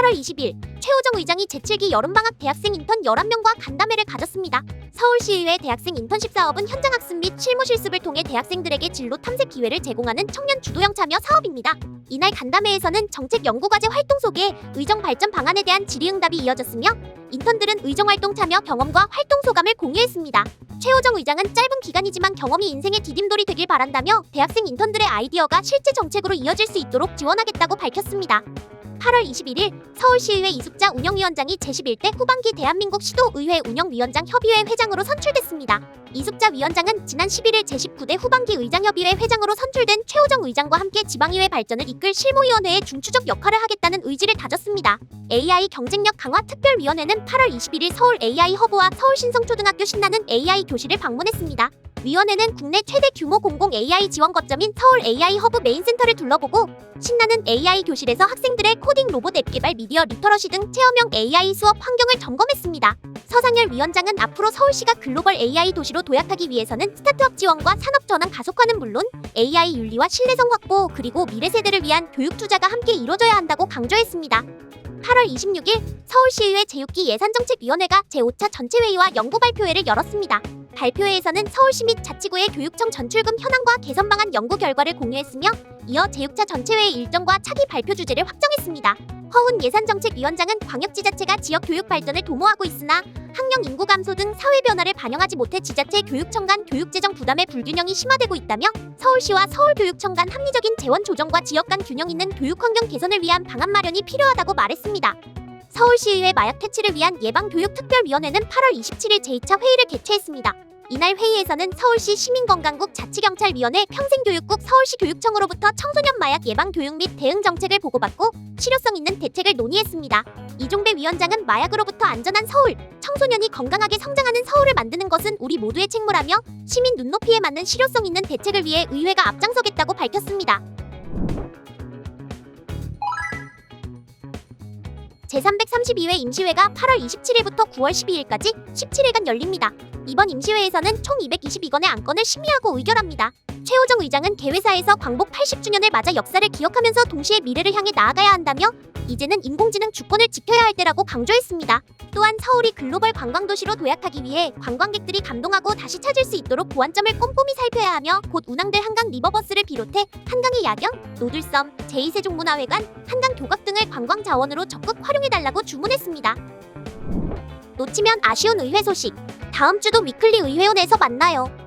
8월 20일 최호정 의장이 제7기 여름방학 대학생 인턴 11명과 간담회를 가졌습니다. 서울시의회 대학생 인턴십 사업은 현장 학습 및 실무 실습을 통해 대학생들에게 진로 탐색 기회를 제공하는 청년 주도형 참여 사업입니다. 이날 간담회에서는 정책 연구과제 활동 소개, 의정 발전 방안에 대한 질의응답이 이어졌으며 인턴들은 의정 활동 참여 경험과 활동 소감을 공유했습니다. 최호정 의장은 짧은 기간이지만 경험이 인생의 디딤돌이 되길 바란다며 대학생 인턴들의 아이디어가 실제 정책으로 이어질 수 있도록 지원하겠다고 밝혔습니다. 8월 21일 서울시의회 이숙자 운영위원장이 제11대 후반기 대한민국 시도의회 운영위원장 협의회 회장으로 선출됐습니다. 이숙자 위원장은 지난 11일 제19대 후반기 의장협의회 회장으로 선출된 최호정 의장과 함께 지방의회 발전을 이끌 실무위원회의 중추적 역할을 하겠다는 의지를 다졌습니다. AI 경쟁력 강화 특별위원회는 8월 21일 서울 AI 허브와 서울 신성초등학교 신나는 AI 교실을 방문했습니다. 위원회는 국내 최대 규모 공공 AI 지원 거점인 서울 AI 허브 메인 센터를 둘러보고 신나는 AI 교실에서 학생들의 코딩 로봇 앱 개발 미디어 리터러시 등 체험형 AI 수업 환경을 점검했습니다. 서상열 위원장은 앞으로 서울시가 글로벌 AI 도시로 도약하기 위해서는 스타트업 지원과 산업 전환 가속화는 물론 AI 윤리와 신뢰성 확보 그리고 미래 세대를 위한 교육 투자가 함께 이뤄져야 한다고 강조했습니다. 8월 26일 서울시의회 제6기 예산정책위원회가 제5차 전체회의와 연구 발표회를 열었습니다. 발표회에서는 서울시 및 자치구의 교육청 전출금 현황과 개선 방안 연구 결과를 공유했으며 이어 제6차 전체회의 일정과 차기 발표 주제를 확정했습니다. 허훈 예산정책위원장은 광역지자체가 지역 교육 발전을 도모하고 있으나 학령 인구 감소 등 사회 변화를 반영하지 못해 지자체 교육청 간 교육재정 부담의 불균형이 심화되고 있다며 서울시와 서울교육청 간 합리적인 재원 조정과 지역 간 균형 있는 교육 환경 개선을 위한 방안 마련이 필요하다고 말했습니다. 서울시의회 마약 퇴치를 위한 예방교육특별위원회는 8월 27일 제2차 회의를 개최했습니다. 이날 회의에서는 서울시 시민건강국 자치경찰위원회 평생교육국 서울시 교육청으로부터 청소년 마약 예방 교육 및 대응 정책을 보고받고 실효성 있는 대책을 논의했습니다. 이종배 위원장은 마약으로부터 안전한 서울, 청소년이 건강하게 성장하는 서울을 만드는 것은 우리 모두의 책무라며 시민 눈높이에 맞는 실효성 있는 대책을 위해 의회가 앞장서겠다고 밝혔습니다. 제332회 임시회가 8월 27일부터 9월 12일까지 17일간 열립니다. 이번 임시회에서는 총 222건의 안건을 심의하고 의결합니다. 최호정 의장은 개회사에서 광복 80주년을 맞아 역사를 기억하면서 동시에 미래를 향해 나아가야 한다며 이제는 인공지능 주권을 지켜야 할 때라고 강조했습니다. 또한 서울이 글로벌 관광도시로 도약하기 위해 관광객들이 감동하고 다시 찾을 수 있도록 보완점을 꼼꼼히 살펴야 하며 곧 운항될 한강 리버버스를 비롯해 한강의 야경, 노들섬, 제2세종문화회관, 한강 교각 등을 관광 자원으로 적극 활용해달라고 주문했습니다. 놓치면 아쉬운 의회 소식. 다음 주도 위클리 의회원에서 만나요.